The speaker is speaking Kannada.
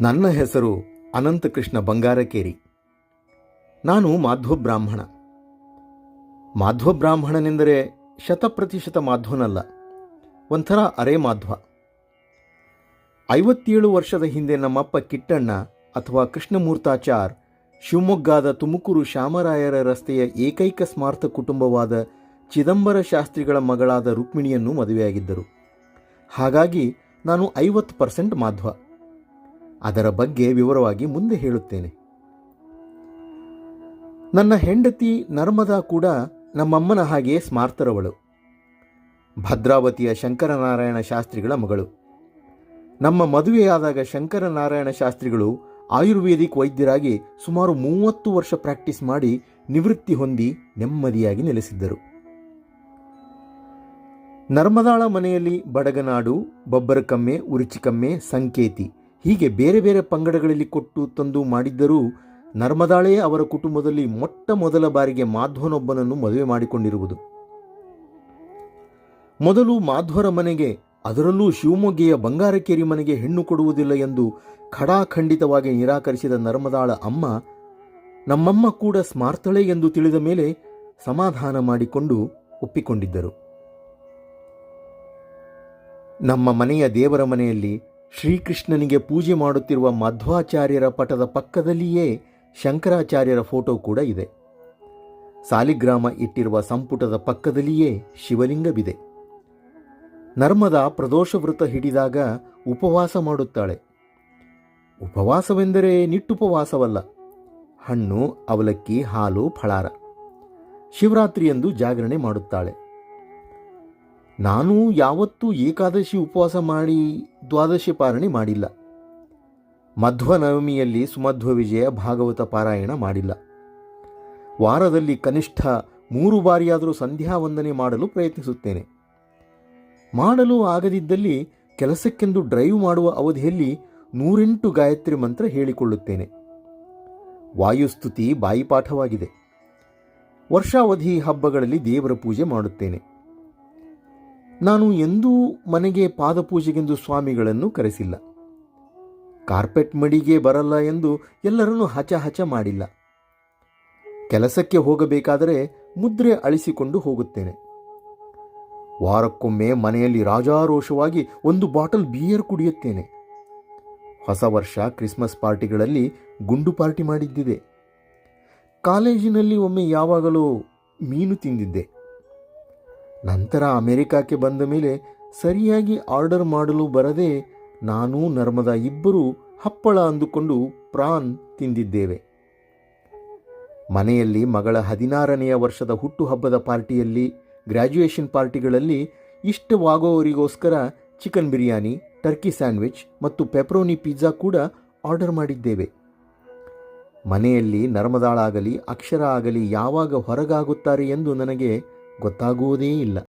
ನನ್ನ ಹೆಸರು ಅನಂತಕೃಷ್ಣ ಬಂಗಾರಕೇರಿ. ನಾನು ಮಾಧ್ವ ಬ್ರಾಹ್ಮಣ. ಮಾಧ್ವ ಬ್ರಾಹ್ಮಣನೆಂದರೆ ಶತಪ್ರತಿಶತ ಮಾಧ್ವನಲ್ಲ, ಒಂಥರ ಅರೆ ಮಾಧ್ವ. ಐವತ್ತೇಳು ವರ್ಷದ ಹಿಂದೆ ನಮ್ಮಪ್ಪ ಕಿಟ್ಟಣ್ಣ ಅಥವಾ ಕೃಷ್ಣಮೂರ್ತಾಚಾರ್ ಶಿವಮೊಗ್ಗದ ತುಮಕೂರು ಶ್ಯಾಮರಾಯರ ರಸ್ತೆಯ ಏಕೈಕ ಸ್ಮಾರ್ಥ ಕುಟುಂಬವಾದ ಚಿದಂಬರ ಶಾಸ್ತ್ರಿಗಳ ಮಗಳಾದ ರುಕ್ಮಿಣಿಯನ್ನು ಮದುವೆಯಾಗಿದ್ದರು. ಹಾಗಾಗಿ ನಾನು ಐವತ್ತು ಪರ್ಸೆಂಟ್ ಮಾಧ್ವ. ಅದರ ಬಗ್ಗೆ ವಿವರವಾಗಿ ಮುಂದೆ ಹೇಳುತ್ತೇನೆ. ನನ್ನ ಹೆಂಡತಿ ನರ್ಮದಾ ಕೂಡ ನಮ್ಮಮ್ಮನ ಹಾಗೆಯೇ ಸ್ಮಾರ್ತರವಳು. ಭದ್ರಾವತಿಯ ಶಂಕರನಾರಾಯಣ ಶಾಸ್ತ್ರಿಗಳ ಮಗಳು. ನಮ್ಮ ಮದುವೆಯಾದಾಗ ಶಂಕರನಾರಾಯಣ ಶಾಸ್ತ್ರಿಗಳು ಆಯುರ್ವೇದಿಕ್ ವೈದ್ಯರಾಗಿ ಸುಮಾರು ಮೂವತ್ತು ವರ್ಷ ಪ್ರಾಕ್ಟೀಸ್ ಮಾಡಿ ನಿವೃತ್ತಿ ಹೊಂದಿ ನೆಮ್ಮದಿಯಾಗಿ ನೆಲೆಸಿದ್ದರು. ನರ್ಮದಾಳ ಮನೆಯಲ್ಲಿ ಬಡಗನಾಡು, ಬೊಬ್ಬರಕಮ್ಮೆ, ಉರುಚಿಕಮ್ಮೆ, ಸಂಕೇತಿ. ಹೀಗೆ ಬೇರೆ ಬೇರೆ ಪಂಗಡಗಳಲ್ಲಿ ಕೊಟ್ಟು ತಂದು ಮಾಡಿದ್ದರೂ ನರ್ಮದಾಳೇ ಅವರ ಕುಟುಂಬದಲ್ಲಿ ಮೊಟ್ಟ ಮೊದಲ ಬಾರಿಗೆ ಮಾಧ್ವನೊಬ್ಬನನ್ನು ಮದುವೆ ಮಾಡಿಕೊಂಡಿರುವುದು. ಮೊದಲು ಮಾಧ್ವರ ಮನೆಗೆ, ಅದರಲ್ಲೂ ಶಿವಮೊಗ್ಗೆಯ ಬಂಗಾರಕೇರಿ ಮನೆಗೆ ಹೆಣ್ಣು ಕೊಡುವುದಿಲ್ಲ ಎಂದು ಖಡಾಖಂಡಿತವಾಗಿ ನಿರಾಕರಿಸಿದ ನರ್ಮದಾಳ ಅಮ್ಮ, ನಮ್ಮಮ್ಮ ಕೂಡ ಸ್ಮಾರ್ತಳೆ ಎಂದು ತಿಳಿದ ಮೇಲೆ ಸಮಾಧಾನ ಮಾಡಿಕೊಂಡು ಒಪ್ಪಿಕೊಂಡಿದ್ದರು. ನಮ್ಮ ಮನೆಯ ದೇವರ ಮನೆಯಲ್ಲಿ ಶ್ರೀಕೃಷ್ಣನಿಗೆ ಪೂಜೆ ಮಾಡುತ್ತಿರುವ ಮಧ್ವಾಚಾರ್ಯರ ಪಟದ ಪಕ್ಕದಲ್ಲಿಯೇ ಶಂಕರಾಚಾರ್ಯರ ಫೋಟೋ ಕೂಡ ಇದೆ. ಸಾಲಿಗ್ರಾಮ ಇಟ್ಟಿರುವ ಸಂಪುಟದ ಪಕ್ಕದಲ್ಲಿಯೇ ಶಿವಲಿಂಗವಿದೆ. ನರ್ಮದಾ ಪ್ರದೋಷ ವೃತ ಹಿಡಿದಾಗ ಉಪವಾಸ ಮಾಡುತ್ತಾಳೆ. ಉಪವಾಸವೆಂದರೆ ನಿಟ್ಟುಪವಾಸವಲ್ಲ. ಹಣ್ಣು, ಅವಲಕ್ಕಿ, ಹಾಲು, ಫಳಾರ. ಶಿವರಾತ್ರಿಯಂದು ಜಾಗರಣೆ ಮಾಡುತ್ತಾಳೆ. ನಾನು ಯಾವತ್ತೂ ಏಕಾದಶಿ ಉಪವಾಸ ಮಾಡಿ ದ್ವಾದಶಿ ಪಾರಣಿ ಮಾಡಿಲ್ಲ. ಮಧ್ವನವಮಿಯಲ್ಲಿ ಸುಮಧ್ವ ವಿಜಯ ಭಾಗವತ ಪಾರಾಯಣ ಮಾಡಿಲ್ಲ. ವಾರದಲ್ಲಿ ಕನಿಷ್ಠ ಮೂರು ಬಾರಿಯಾದರೂ ಸಂಧ್ಯಾ ವಂದನೆ ಮಾಡಲು ಪ್ರಯತ್ನಿಸುತ್ತೇನೆ. ಮಾಡಲು ಆಗದಿದ್ದಲ್ಲಿ ಕೆಲಸಕ್ಕೆಂದು ಡ್ರೈವ್ ಮಾಡುವ ಅವಧಿಯಲ್ಲಿ ನೂರೆಂಟು ಗಾಯತ್ರಿ ಮಂತ್ರ ಹೇಳಿಕೊಳ್ಳುತ್ತೇನೆ. ವಾಯುಸ್ತುತಿ ಬಾಯಿಪಾಠವಾಗಿದೆ. ವರ್ಷಾವಧಿ ಹಬ್ಬಗಳಲ್ಲಿ ದೇವರ ಪೂಜೆ ಮಾಡುತ್ತೇನೆ. ನಾನು ಎಂದೂ ಮನೆಗೆ ಪಾದಪೂಜೆಗೆಂದು ಸ್ವಾಮಿಗಳನ್ನು ಕರೆಸಿಲ್ಲ. ಕಾರ್ಪೆಟ್ ಮಡಿಗೆ ಬರಲ್ಲ ಎಂದು ಎಲ್ಲರನ್ನೂ ಹಚ ಮಾಡಿಲ್ಲ. ಕೆಲಸಕ್ಕೆ ಹೋಗಬೇಕಾದರೆ ಮುದ್ರೆ ಅಳಿಸಿಕೊಂಡು ಹೋಗುತ್ತೇನೆ. ವಾರಕ್ಕೊಮ್ಮೆ ಮನೆಯಲ್ಲಿ ರಾಜಾರೋಷವಾಗಿ ಒಂದು ಬಾಟಲ್ ಬಿಯರ್ ಕುಡಿಯುತ್ತೇನೆ. ಹೊಸ ವರ್ಷ ಕ್ರಿಸ್ಮಸ್ ಪಾರ್ಟಿಗಳಲ್ಲಿ ಗುಂಡು ಪಾರ್ಟಿ ಮಾಡಿದ್ದಿದೆ. ಕಾಲೇಜಿನಲ್ಲಿ ಒಮ್ಮೆ ಯಾವಾಗಲೂ ಮೀನು ತಿಂದಿದ್ದೆ. ನಂತರ ಅಮೆರಿಕಕ್ಕೆ ಬಂದ ಮೇಲೆ ಸರಿಯಾಗಿ ಆರ್ಡರ್ ಮಾಡಲು ಬರದೆ ನಾನು ನರ್ಮದಾ ಇಬ್ಬರು ಹಪ್ಪಳ ಅಂದುಕೊಂಡು ಪ್ರಾನ್ ತಿಂದಿದ್ದೇವೆ. ಮನೆಯಲ್ಲಿ ಮಗಳ ಹದಿನಾರನೆಯ ವರ್ಷದ ಹುಟ್ಟುಹಬ್ಬದ ಪಾರ್ಟಿಯಲ್ಲಿ ಗ್ರ್ಯಾಜುಯೇಷನ್ ಪಾರ್ಟಿಗಳಲ್ಲಿ ಇಷ್ಟವಾಗೋವರಿಗೋಸ್ಕರ ಚಿಕನ್ ಬಿರಿಯಾನಿ, ಟರ್ಕಿ ಸ್ಯಾಂಡ್ವಿಚ್ ಮತ್ತು ಪೆಪ್ರೋನಿ ಪಿಜ್ಜಾ ಕೂಡ ಆರ್ಡರ್ ಮಾಡಿದ್ದೇವೆ. ಮನೆಯಲ್ಲಿ ನರ್ಮದಾಳಾಗಲಿ, ಅಕ್ಷರ ಆಗಲಿ ಯಾವಾಗ ಹೊರಗಾಗುತ್ತಾರೆ ಎಂದು ನನಗೆ ಗೊತ್ತಾಗುವುದೇ ಇಲ್ಲ.